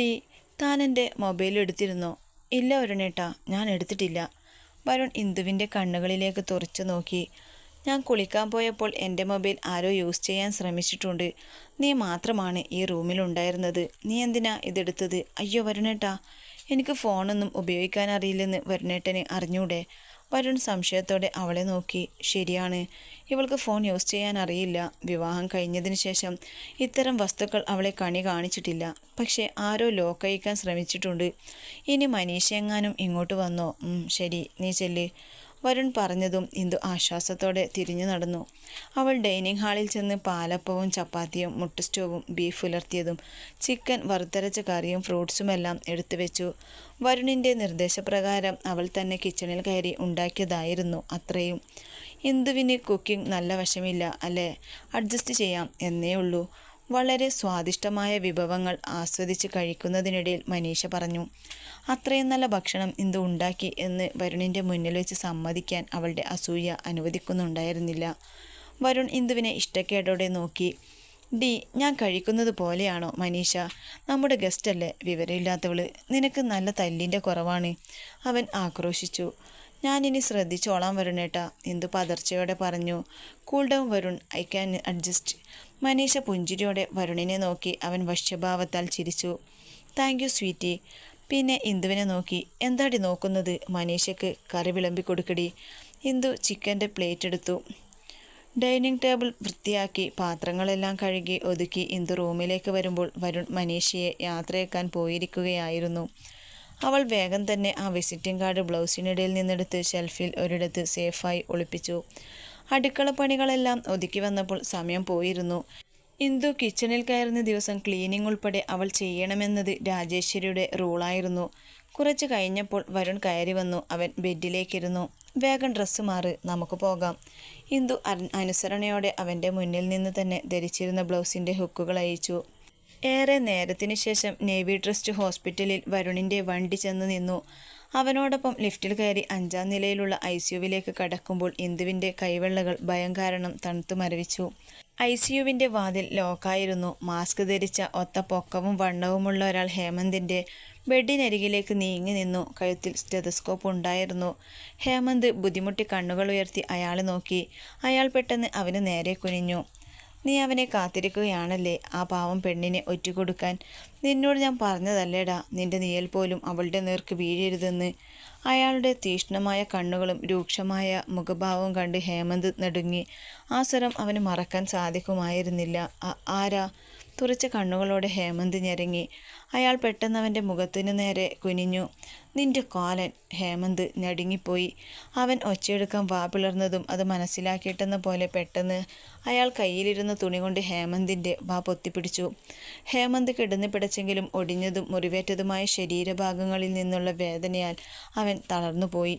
D താൻ എന്റെ mobile എടുത്തിരുന്നോ. ഇല്ല വരുണേട്ടാ ഞാൻ എടുത്തിട്ടില്ല. വരുൺ ഇന്ദുവിന്റെ കണ്ണുകളിലേക്ക് തുറച്ചു നോക്കി. ഞാൻ കുളിക്കാൻ പോയപ്പോൾ എന്റെ മൊബൈൽ ആരോ യൂസ് ചെയ്യാൻ ശ്രമിച്ചിട്ടുണ്ട്. നീ മാത്രമാണ് ഈ റൂമിലുണ്ടായിരുന്നത്. നീ എന്തിനാ ഇതെടുത്തത്? അയ്യോ വരുണേട്ടാ എനിക്ക് ഫോണൊന്നും ഉപയോഗിക്കാൻ അറിയില്ലെന്ന് വരുണേട്ടന് അറിഞ്ഞൂടെ? വരുൺ സംശയത്തോടെ അവളെ നോക്കി. ശരിയാണ്. ഇവൾക്ക് ഫോൺ യൂസ് ചെയ്യാൻ അറിയില്ല. വിവാഹം കഴിഞ്ഞതിന് ശേഷം ഇത്തരം വസ്തുക്കൾ അവളെ കണി കാണിച്ചിട്ടില്ല. പക്ഷേ ആരോ ലോക്കയിക്കാൻ ശ്രമിച്ചിട്ടുണ്ട്. ഇനി മനീഷ എങ്ങാനും ഇങ്ങോട്ട് വന്നോ? ശരി. നീ ചെല്ല്. വരുൺ പറഞ്ഞതും ഇന്ദു ആശ്വാസത്തോടെ തിരിഞ്ഞു നടന്നു. അവൾ ഡൈനിങ് ഹാളിൽ ചെന്ന് പാലപ്പവും ചപ്പാത്തിയും മുട്ട സ്റ്റോവും ബീഫ് ഉലർത്തിയതും ചിക്കൻ വറുത്തരച്ച കറിയും ഫ്രൂട്ട്സുമെല്ലാം എടുത്തു വെച്ചു. വരുണിന്റെ നിർദ്ദേശപ്രകാരം അവൾ തന്നെ കിച്ചണിൽ കയറി ഉണ്ടാക്കിയതായിരുന്നു അത്രയും. ഇന്ദുവിന് കുക്കിംഗ് നല്ല വശമില്ല അല്ലേ? അഡ്ജസ്റ്റ് ചെയ്യാം എന്നേ ഉള്ളൂ വളരെ സ്വാദിഷ്ടമായ വിഭവങ്ങൾ ആസ്വദിച്ച് കഴിക്കുന്നതിനിടയിൽ മനീഷ പറഞ്ഞു അത്രയും നല്ല ഭക്ഷണം ഇന്ദു ഉണ്ടാക്കി എന്ന് വരുണിന്റെ മുന്നിൽ വെച്ച് സമ്മതിക്കാൻ അവളുടെ അസൂയ അനുവദിക്കുന്നുണ്ടായിരുന്നില്ല. വരുൺ ഇന്ദുവിനെ ഇഷ്ടക്കേടോടെ നോക്കി ഡി ഞാൻ കഴിക്കുന്നത് പോലെയാണോ മനീഷ? നമ്മുടെ ഗസ്റ്റല്ലേ വിവരമില്ലാത്തവൾ? നിനക്ക് നല്ല തല്ലിന്റെ കുറവാണ്. അവൻ ആക്രോശിച്ചു ഞാനിനി ശ്രദ്ധിച്ചോളാം വരുണേട്ടാ എന്തു പതർച്ചയോടെ പറഞ്ഞു. Cool down Varun. I can adjust Manisha പുഞ്ചിരിയോടെ വരുണിനെ നോക്കി അവൻ വശ്യഭാവത്താൽ ചിരിച്ചു. താങ്ക് യു സ്വീറ്റി പിന്നെ ഇന്ദുവിനെ നോക്കി. എന്താടി നോക്കുന്നത്? മനീഷയ്ക്ക് കറി വിളമ്പി കൊടുക്കടി. ഇന്ദു ചിക്കന്റെ പ്ലേറ്റ് എടുത്തു. ഡൈനിങ് ടേബിൾ വൃത്തിയാക്കി പാത്രങ്ങളെല്ലാം കഴുകി ഒതുക്കി ഇന്ദു റൂമിലേക്ക് വരുമ്പോൾ വരുൺ മനീഷയെ യാത്രയേക്കാൻ പോയിരിക്കുകയായിരുന്നു. അവൾ വേഗം തന്നെ ആ വിസിറ്റിംഗ് കാർഡ് ബ്ലൗസിനിടയിൽ നിന്നെടുത്ത് ഷെൽഫിൽ ഒരിടത്ത് സേഫായി ഒളിപ്പിച്ചു. അടുക്കള പണികളെല്ലാം ഒതുക്കി വന്നപ്പോൾ സമയം പോയിരുന്നു. ഇന്ദു കിച്ചണിൽ കയറുന്ന ദിവസം ക്ലീനിങ് ഉൾപ്പെടെ അവൾ ചെയ്യണമെന്നത് രാജേശ്വരിയുടെ റൂളായിരുന്നു. കുറച്ച് കഴിഞ്ഞപ്പോൾ വരുൺ കയറി വന്നു. അവൻ ബെഡിലേക്കിരുന്നു. വേഗം ഡ്രസ്സ് മാറി നമുക്ക് പോകാം. ഇന്ദു അനുസരണയോടെ അവന്റെ മുന്നിൽ നിന്ന് തന്നെ ധരിച്ചിരുന്ന ബ്ലൗസിന്റെ ഹുക്കുകൾ അയച്ചു ഏറെ നേരത്തിന് ശേഷം നേവി ട്രസ്റ്റ് ഹോസ്പിറ്റലിൽ വരുണിന്റെ വണ്ടി ചെന്ന് നിന്നു. അവനോടൊപ്പം ലിഫ്റ്റിൽ കയറി അഞ്ചാം നിലയിലുള്ള ഐ സിയുവിലേക്ക് കടക്കുമ്പോൾ ഇന്ദുവിന്റെ കൈവെള്ളകൾ ഭയം കാരണം തണുത്തു മരവിച്ചു. ഐ സിയുവിന്റെ വാതിൽ ലോക്കായിരുന്നു. മാസ്ക് ധരിച്ച ഒത്ത പൊക്കവും വണ്ണവുമുള്ള ഒരാൾ ഹേമന്തിന്റെ ബെഡിനരികിലേക്ക് നീങ്ങി നിന്നു. കഴുത്തിൽ സ്റ്റെതസ്കോപ്പ് ഉണ്ടായിരുന്നു. ഹേമന്ത് ബുദ്ധിമുട്ടി കണ്ണുകൾ ഉയർത്തി അയാളെ നോക്കി. അയാൾ പെട്ടെന്ന് അവന് നേരെ കുനിഞ്ഞു. നീ അവനെ കാത്തിരിക്കുകയാണല്ലേ? ആ പാവം പെണ്ണിനെ ഒറ്റുകൊടുക്കാൻ. നിന്നോട് ഞാൻ പറഞ്ഞതല്ലേടാ നിന്റെ നീയൽ പോലും അവളുടെ നേർക്ക് വീഴരുതെന്ന്. അയാളുടെ തീഷ്ണമായ കണ്ണുകളും രൂക്ഷമായ മുഖഭാവവും കണ്ട് ഹേമന്ത് നടുങ്ങി. ആ സ്വരം അവന് മറക്കാൻ സാധിക്കുമായിരുന്നില്ല. ആരാ? തുറച്ച കണ്ണുകളോടെ ഹേമന്ത് ഞെരങ്ങി. അയാൾ പെട്ടെന്ന് അവന്റെ മുഖത്തിനു നേരെ കുനിഞ്ഞു. നിന്റെ കാലൻ ഹേമന്ത് ഞടുങ്ങിപ്പോയി. അവൻ ഒച്ചയെടുക്കാൻ വാ പിളർന്നതും അത് മനസ്സിലാക്കിയിട്ടെന്ന പോലെ പെട്ടെന്ന് അയാൾ കയ്യിലിരുന്ന തുണി കൊണ്ട് ഹേമന്തിന്റെ വാ പൊത്തിപ്പിടിച്ചു. ഹേമന്ത് കിടന്നു പിടച്ചെങ്കിലും ഒടിഞ്ഞതും മുറിവേറ്റതുമായ ശരീരഭാഗങ്ങളിൽ നിന്നുള്ള വേദനയാൽ അവൻ തളർന്നുപോയി.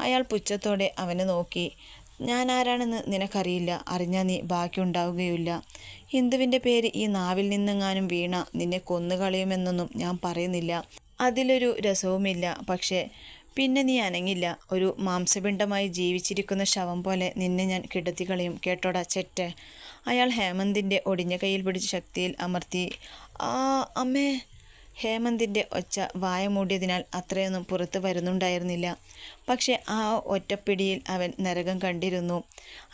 അയാൾ പുച്ഛത്തോടെ അവനെ നോക്കി. ഞാൻ ആരാണെന്ന് നിനക്കറിയില്ല. അറിഞ്ഞാൽ നീ ബാക്കിയുണ്ടാവുകയില്ല ഹിന്ദുവിന്റെ പേര് ഈ നാവിൽ നിന്നെങ്ങാനും വീണ നിന്നെ കൊന്നുകളയുമെന്നൊന്നും ഞാൻ പറയുന്നില്ല. അതിലൊരു രസവുമില്ല. പക്ഷേ പിന്നെ നീ അനങ്ങില്ല. ഒരു മാംസപിണ്ഡമായി ജീവിച്ചിരിക്കുന്ന ശവം പോലെ നിന്നെ ഞാൻ കിടത്തിക്കളയും. കേട്ടോടാ ചെറ്റ്. അയാൾ ഹേമന്തിന്റെ ഒടിഞ്ഞ കയ്യിൽ പിടിച്ച ശക്തിയിൽ അമർത്തി ആ അമ്മേ ഹേമന്തിന്റെ ഒച്ച വായ മൂടിയതിനാൽ അത്രയൊന്നും പുറത്ത് വരുന്നുണ്ടായിരുന്നില്ല. പക്ഷെ ആ ഒറ്റപ്പിടിയിൽ അവൻ നരകം കണ്ടിരുന്നു.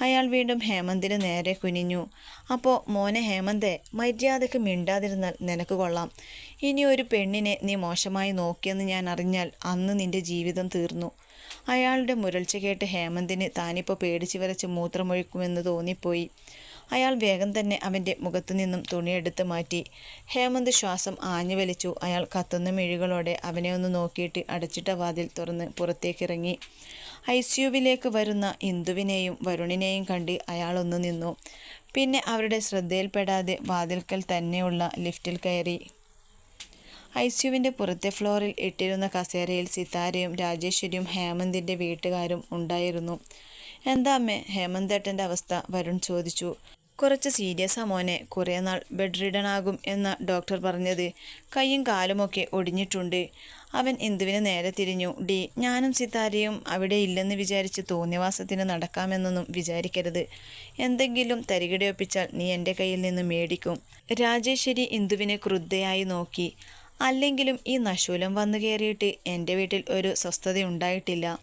അയാൾ വീണ്ടും ഹേമന്തിന് നേരെ കുനിഞ്ഞു. അപ്പോൾ മോനെ ഹേമന്തേ മര്യാദയ്ക്ക് മിണ്ടാതിരുന്നാൽ നിനക്ക് കൊള്ളാം. ഇനി ഒരു പെണ്ണിനെ നീ മോശമായി നോക്കിയെന്ന് ഞാൻ അറിഞ്ഞാൽ അന്ന് നിന്റെ ജീവിതം തീർന്നു. അയാളുടെ മുരൾച്ച കേട്ട് ഹേമന്തിന് താനിപ്പോൾ പേടിച്ചു വരച്ച് മൂത്രമൊഴിക്കുമെന്ന് തോന്നിപ്പോയി. അയാൾ വേഗം തന്നെ അവന്റെ മുഖത്തു നിന്നും തുണിയെടുത്ത് മാറ്റി. ഹേമന്ത് ശ്വാസം ആഞ്ഞു വലിച്ചു. അയാൾ കത്തുന്ന മിഴികളോടെ അവനെ ഒന്ന് നോക്കിയിട്ട് അടച്ചിട്ട വാതിൽ തുറന്ന് പുറത്തേക്കിറങ്ങി. ഐ സിയുവിലേക്ക് വരുന്ന ഇന്ദുവിനെയും വരുണിനെയും കണ്ട് അയാളൊന്ന് നിന്നു. പിന്നെ അവരുടെ ശ്രദ്ധയിൽപ്പെടാതെ വാതിൽക്കൽ തന്നെയുള്ള ലിഫ്റ്റിൽ കയറി. ഐ സിയുവിന്റെ പുറത്തെ ഫ്ലോറിൽ ഇട്ടിരുന്ന കസേരയിൽ സിതാരയും രാജേശ്വരിയും ഹേമന്തിന്റെ വീട്ടുകാരും ഉണ്ടായിരുന്നു. എന്താ അമ്മേ? ഹേമന്തേട്ടന്റെ അവസ്ഥ? വരുൺ ചോദിച്ചു. കുറച്ച് സീരിയസാ മോനെ. കുറേ നാൾ ബെഡ് ആകും എന്ന ഡോക്ടർ പറഞ്ഞത് കൈയും കാലുമൊക്കെ ഒടിഞ്ഞിട്ടുണ്ട്. അവൻ ഇന്ദുവിന് നേരെ തിരിഞ്ഞു. ഡി ഞാനും സിതാരയും അവിടെ ഇല്ലെന്ന് വിചാരിച്ച് തോന്നിവാസത്തിന് നടക്കാമെന്നൊന്നും വിചാരിക്കരുത്. എന്തെങ്കിലും തരികിടയൊപ്പിച്ചാൽ നീ എന്റെ കയ്യിൽ നിന്ന് മേടിക്കും. രാജേശ്വരി ഇന്ദുവിനെ ക്രുദ്ധയായി നോക്കി. അല്ലെങ്കിലും ഈ നശൂലം വന്നു കയറിയിട്ട് എന്റെ വീട്ടിൽ ഒരു സ്വസ്ഥതയുണ്ടായിട്ടില്ല.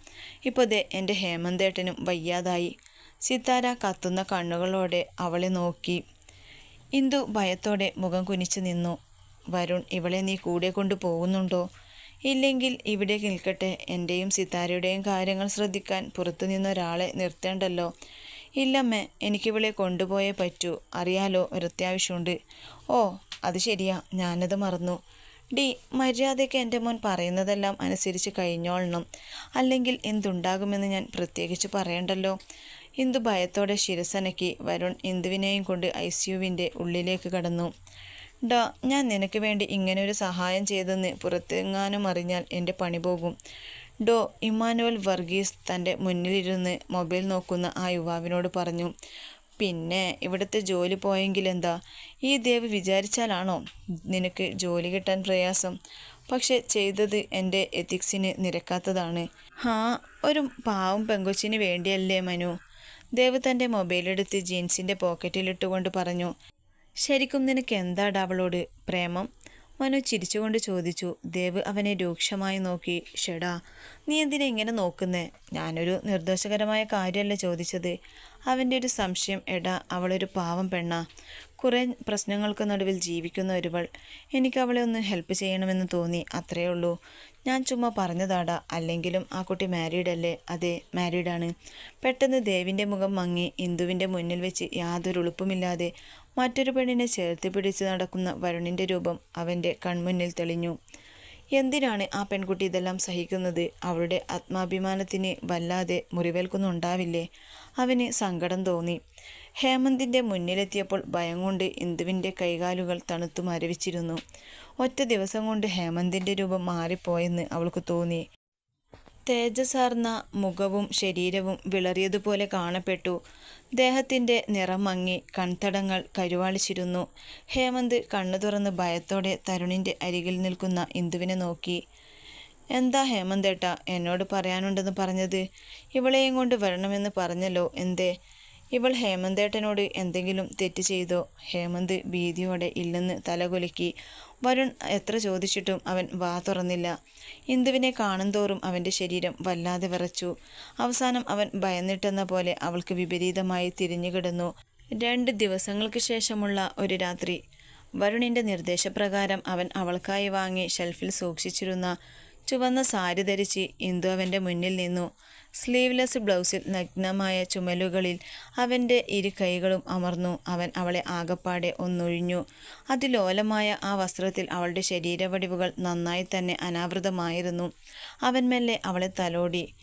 ഇപ്പോൾ ദേ എന്റെ ഹേമന്തേട്ടനും വയ്യാതായി. സിത്താര കത്തുന്ന കണ്ണുകളോടെ അവളെ നോക്കി. ഇന്ദു ഭയത്തോടെ മുഖം കുനിച്ചു നിന്നു. വരുൺ ഇവളെ നീ കൂടെ കൊണ്ടു പോകുന്നുണ്ടോ? ഇല്ലെങ്കിൽ ഇവിടെ നിൽക്കട്ടെ. എന്റെയും സിത്താരയുടെയും കാര്യങ്ങൾ ശ്രദ്ധിക്കാൻ പുറത്തു നിന്നൊരാളെ നിർത്തേണ്ടല്ലോ. ഇല്ലമ്മേ എനിക്കിവളെ കൊണ്ടുപോയേ പറ്റൂ. അറിയാലോ ഒരു അത്യാവശ്യമുണ്ട് ഓ അത് ശരിയാ. ഞാനത് മറന്നു. ഡി മര്യാദയ്ക്ക് എന്റെ മോൻ പറയുന്നതെല്ലാം അനുസരിച്ച് കഴിഞ്ഞോളണം. അല്ലെങ്കിൽ എന്തുണ്ടാകുമെന്ന് ഞാൻ പ്രത്യേകിച്ച് പറയണ്ടല്ലോ. ഇന്ദു ഭയത്തോടെ ശിരസനക്കി വരുൺ ഇന്ദുവിനെയും കൊണ്ട് ഐ സിയുവിന്റെ ഉള്ളിലേക്ക് കടന്നു. ഡോ ഞാൻ നിനക്ക് വേണ്ടി ഇങ്ങനൊരു സഹായം ചെയ്തെന്ന് പുറത്തെങ്ങാനും അറിഞ്ഞാൽ എന്റെ പണി പോകും ഡോ ഇമ്മാനുവൽ വർഗീസ് തന്റെ മുന്നിലിരുന്ന് മൊബൈൽ നോക്കുന്ന ആ യുവാവിനോട് പറഞ്ഞു. പിന്നെ ഇവിടുത്തെ ജോലി പോയെങ്കിലെന്താ? ഈ ദേവ് വിചാരിച്ചാലാണോ നിനക്ക് ജോലി കിട്ടാൻ പ്രയാസം? പക്ഷെ ചെയ്തത് എന്റെ എത്തിക്സിന് നിരക്കാത്തതാണ്. ഹാ ഒരു പാവം പെങ്കൊച്ചിന് വേണ്ടിയല്ലേ മനു? ദേവ് തന്റെ മൊബൈലെടുത്ത് ജീൻസിന്റെ പോക്കറ്റിലിട്ടുകൊണ്ട് പറഞ്ഞു ശരിക്കും നിനക്ക് എന്താടാ അവളോട് പ്രേമം? മനു ചിരിച്ചുകൊണ്ട് ചോദിച്ചു. ദേവ് അവനെ രൂക്ഷമായി നോക്കി. ഷെടാ നീ എന്തിനാ ഇങ്ങനെ നോക്കുന്നേ? ഞാനൊരു നിർദ്ദേശകരമായ കാര്യമല്ല ചോദിച്ചത്. അവന്റെ ഒരു സംശയം എടാ അവളൊരു പാവം പെണ്ണാ. കുറേ പ്രശ്നങ്ങൾക്ക് നടുവിൽ ജീവിക്കുന്ന ഒരുവൾ. എനിക്ക് അവളെ ഒന്ന് ഹെൽപ്പ് ചെയ്യണമെന്ന് തോന്നി അത്രയേ ഉള്ളൂ. ഞാൻ ചുമ്മാ പറഞ്ഞതാടാ അല്ലെങ്കിലും ആ കുട്ടി മാരീഡ് അല്ലേ? അതെ മാരീഡാണ് പെട്ടെന്ന് ദേവിന്റെ മുഖം മങ്ങി ഇന്ദുവിന്റെ മുന്നിൽ വെച്ച് യാതൊരു ഉളുപ്പുമില്ലാതെ മറ്റൊരു പെണ്ണിനെ ചേർത്ത് പിടിച്ച് നടക്കുന്ന വരുണിന്റെ രൂപം അവന്റെ കൺമുന്നിൽ തെളിഞ്ഞു. എന്തിനാണ് ആ പെൺകുട്ടി ഇതെല്ലാം സഹിക്കുന്നത്? അവളുടെ ആത്മാഭിമാനത്തിന് വല്ലാതെ മുറിവേൽക്കുന്നുണ്ടാവില്ലേ? അവന് സങ്കടം തോന്നി. ഹേമന്തിന്റെ മുന്നിലെത്തിയപ്പോൾ ഭയം കൊണ്ട് ഇന്ദുവിന്റെ കൈകാലുകൾ തണുത്തു മരവിച്ചിരുന്നു ഒറ്റ ദിവസം കൊണ്ട് ഹേമന്തിന്റെ രൂപം മാറിപ്പോയെന്ന് അവൾക്ക് തോന്നി. തേജസാർന്ന മുഖവും ശരീരവും വിളറിയതുപോലെ കാണപ്പെട്ടു. ദേഹത്തിന്റെ നിറം മങ്ങി കൺതടങ്ങൾ കരുവാളിച്ചിരുന്നു. ഹേമന്ത് കണ്ണു തുറന്ന് ഭയത്തോടെ തരുണിന്റെ അരികിൽ നിൽക്കുന്ന ഇന്ദുവിനെ നോക്കി. എന്താ ഹേമന്തേട്ട എന്നോട് പറയാനുണ്ടെന്ന് പറഞ്ഞത്? ഇവളെയും കൊണ്ട് വരണമെന്ന് പറഞ്ഞല്ലോ എന്തേ? ഇവൾ ഹേമന്തേട്ടനോട് എന്തെങ്കിലും തെറ്റ് ചെയ്തോ? ഹേമന്ത് ഭീതിയോടെ ഇല്ലെന്ന് തലകുലുക്കി. വരുൺ എത്ര ചോദിച്ചിട്ടും അവൻ വാ തുറന്നില്ല. ഇന്ദുവിനെ കാണുന്തോറും അവന്റെ ശരീരം വല്ലാതെ വിറച്ചു. അവസാനം അവൻ ഭയന്നിട്ടെന്ന പോലെ അവൾക്ക് വിപരീതമായി തിരിഞ്ഞുകിടന്നു രണ്ട് ദിവസങ്ങൾക്ക് ശേഷമുള്ള ഒരു രാത്രി. വരുണിന്റെ നിർദ്ദേശപ്രകാരം അവൻ അവൾക്കായി വാങ്ങി ഷെൽഫിൽ സൂക്ഷിച്ചിരുന്ന ചുവന്ന സാരി ധരിച്ച് ഇന്ദു അവന്റെ മുന്നിൽ നിന്നു. സ്ലീവ്ലെസ് ബ്ലൗസിൽ നഗ്നമായ ചുമലുകളിൽ അവന്റെ ഇരു കൈകളും അമർന്നു. അവൻ അവളെ ആകപ്പാടെ ഒന്നൊഴിഞ്ഞു. അതിലോലമായ ആ വസ്ത്രത്തിൽ അവളുടെ ശരീരവടിവുകൾ നന്നായി തന്നെ അനാവൃതമായിരുന്നു. അവൻ മെല്ലെ അവളെ തലോടി.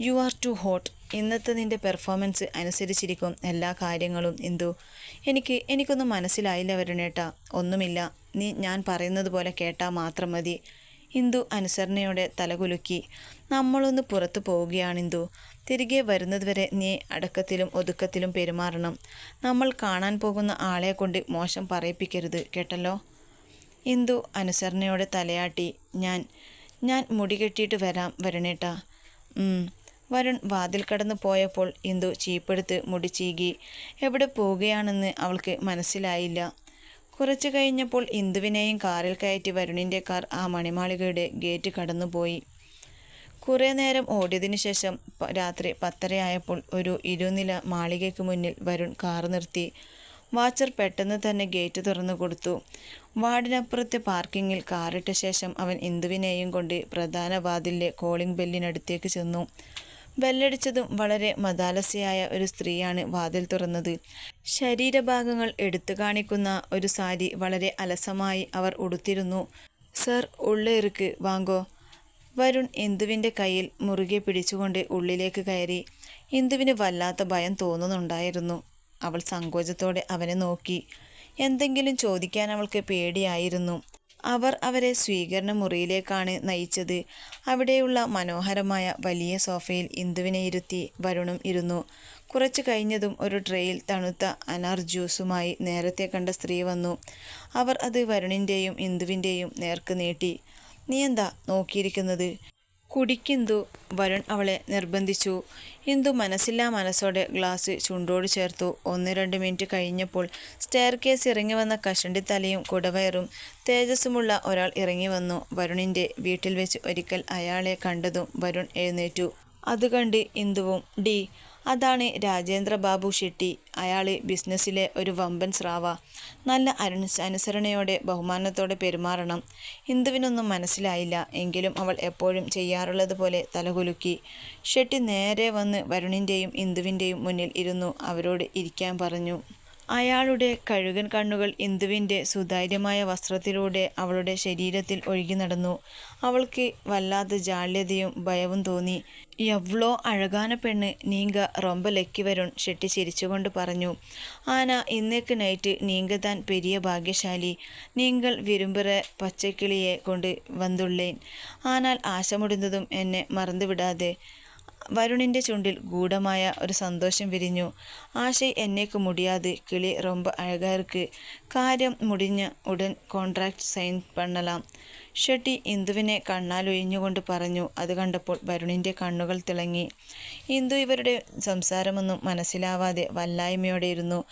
You are too hot. ഇന്നത്തെ നിന്റെ പെർഫോമൻസ് അനുസരിച്ചിരിക്കും എല്ലാ കാര്യങ്ങളും എന്തു എനിക്ക് എനിക്കൊന്നും മനസ്സിലായില്ല വരുണേട്ടാ. ഒന്നുമില്ല. നീ ഞാൻ പറയുന്നത് പോലെ കേട്ടാൽ മാത്രം മതി. ഇന്ദു അനുസരണയോടെ തലകുലുക്കി. നമ്മളൊന്ന് പുറത്തു പോവുകയാണ് ഇന്ദു. തിരികെ വരുന്നതുവരെ നീ അടക്കത്തിലും ഒതുക്കത്തിലും പെരുമാറണം. നമ്മൾ കാണാൻ പോകുന്ന ആളെ കൊണ്ട് മോശം പറയിപ്പിക്കരുത് കേട്ടല്ലോ? ഇന്ദു അനുസരണയോടെ തലയാട്ടി. ഞാൻ ഞാൻ മുടി കെട്ടിയിട്ട് വരാം വരണേട്ടാ. വരുൺ വാതിൽ കടന്നു പോയപ്പോൾ ഇന്ദു ചീപ്പെടുത്ത് മുടി ചീകി. എവിടെ പോവുകയാണെന്ന് അവൾക്ക് മനസ്സിലായില്ല. കുറച്ചു കഴിഞ്ഞപ്പോൾ ഇന്ദുവിനെയും കാറിൽ കയറ്റി വരുണിന്റെ കാർ ആ മണിമാളികയുടെ ഗേറ്റ് കടന്നുപോയി. കുറേ നേരം ഓടിയതിനു ശേഷം രാത്രി പത്തരയായപ്പോൾ ഒരു ഇരുനില മാളികയ്ക്ക് മുന്നിൽ വരുൺ കാർ നിർത്തി. വാച്ചർ പെട്ടെന്ന് തന്നെ ഗേറ്റ് തുറന്നു കൊടുത്തു. വാർഡിനപ്പുറത്തെ പാർക്കിങ്ങിൽ കാറിട്ട ശേഷം അവൻ ഇന്ദുവിനെയും കൊണ്ട് പ്രധാന വാതിലിലെ കോളിംഗ് ബെല്ലിനടുത്തേക്ക് ചെന്നു. ബെല്ലടിച്ചതും വളരെ മതാലസ്യയായ ഒരു സ്ത്രീയാണ് വാതിൽ തുറന്നത്. ശരീരഭാഗങ്ങൾ എടുത്തു കാണിക്കുന്ന ഒരു സാരി വളരെ അലസമായി അവർ ഉടുത്തിരുന്നു. സർ ഉള്ളേറുക്ക് വാങ്കോ. വരുൺ ഇന്ദുവിന്റെ കയ്യിൽ മുറുകെ പിടിച്ചുകൊണ്ട് ഉള്ളിലേക്ക് കയറി. ഇന്ദുവിന് വല്ലാത്ത ഭയം തോന്നുന്നുണ്ടായിരുന്നു. അവൾ സങ്കോചത്തോടെ അവനെ നോക്കി. എന്തെങ്കിലും ചോദിക്കാൻ അവൾക്ക് പേടിയായിരുന്നു. അവർ അവരെ സ്വീകരണ മുറിയിലേക്കാണ് നയിച്ചത്. അവിടെയുള്ള മനോഹരമായ വലിയ സോഫയിൽ ഇന്ദുവിനെ ഇരുത്തി വരുണും ഇരുന്നു. കുറച്ചു കഴിഞ്ഞതും ഒരു ട്രെയിൽ തണുത്ത അനാർ ജ്യൂസുമായി നേരത്തെ കണ്ട സ്ത്രീ വന്നു. അവർ അത് വരുണിന്റെയും ഇന്ദുവിന്റെയും നേർക്ക് നീട്ടി. നീ എന്താ നോക്കിയിരിക്കുന്നത്? കുടിക്കിന്തു? വരുൺ അവളെ നിർബന്ധിച്ചു. ഇന്ദു മനസ്സില്ലാ മനസ്സോടെ ഗ്ലാസ് ചുണ്ടോട് ചേർത്തു. ഒന്ന് രണ്ട് മിനിറ്റ് കഴിഞ്ഞപ്പോൾ സ്റ്റെയർ കേസ് ഇറങ്ങി വന്ന കഷണ്ടി തലയും കുടവയറും തേജസ്സുമുള്ള ഒരാൾ ഇറങ്ങി വന്നു. വരുണിന്റെ വീട്ടിൽ വെച്ച് ഒരിക്കൽ അയാളെ കണ്ടതും വരുൺ എഴുന്നേറ്റു. അത് കണ്ട് ഇന്ദുവും ഡി. അതാണ് രാജേന്ദ്ര ബാബു ഷെട്ടി. അയാൾ ബിസിനസ്സിലെ ഒരു വമ്പൻ സ്രാവ. നല്ല അനു അനുസരണയോടെ ബഹുമാനത്തോടെ പെരുമാറണം. ഇന്ദുവിനൊന്നും മനസ്സിലായില്ല. എങ്കിലും അവൾ എപ്പോഴും ചെയ്യാറുള്ളത് പോലെ തലകുലുക്കി. ഷെട്ടി നേരെ വന്ന് വരുണിന്റെയും ഇന്ദുവിന്റെയും മുന്നിൽ ഇരുന്നു. അവരോട് ഇരിക്കാൻ പറഞ്ഞു. അയാളുടെ കഴുകൻ കണ്ണുകൾ ഇന്ദുവിന്റെ സുതാര്യമായ വസ്ത്രത്തിലൂടെ അവളുടെ ശരീരത്തിൽ ഒഴുകി നടന്നു. അവൾക്ക് വല്ലാത്ത ജാള്യതയും ഭയവും തോന്നി. എവ്ളോ അഴകാന പെണ്ണ് നീങ്ക റൊമ്പ ലക്കി വരുൺ ഷെട്ടി ചിരിച്ചുകൊണ്ട് പറഞ്ഞു. ആന ഇന്നേക്ക് നൈറ്റ് നീങ്ക താൻ പെരിയ ഭാഗ്യശാലി. നീങ്കൾ വിരുമ്പറ പച്ചക്കിളിയെ കൊണ്ട് വന്നുള്ളേൻ ആനാൽ ആശമുടുന്നതും എന്നെ മറന്നുവിടാതെ. വരുണിന്റെ ചുണ്ടിൽ ഗൂഢമായ ഒരു സന്തോഷം വിരിഞ്ഞു. ആശയ് എന്നേക്ക് മുടിയാതെ കിളി റൊമ്പ് അഴകാർക്ക് കാര്യം മുടിഞ്ഞ് ഉടൻ കോൺട്രാക്ട് സൈൻ പണ്ണലാം. ഷെട്ടി ഇന്ദുവിനെ കണ്ണാലൊഴിഞ്ഞുകൊണ്ട് പറഞ്ഞു അത് കണ്ടപ്പോൾ വരുണിന്റെ കണ്ണുകൾ തിളങ്ങി. ഇന്ദു ഇവരുടെ സംസാരമൊന്നും മനസ്സിലാവാതെ വല്ലായ്മയോടെയിരുന്നു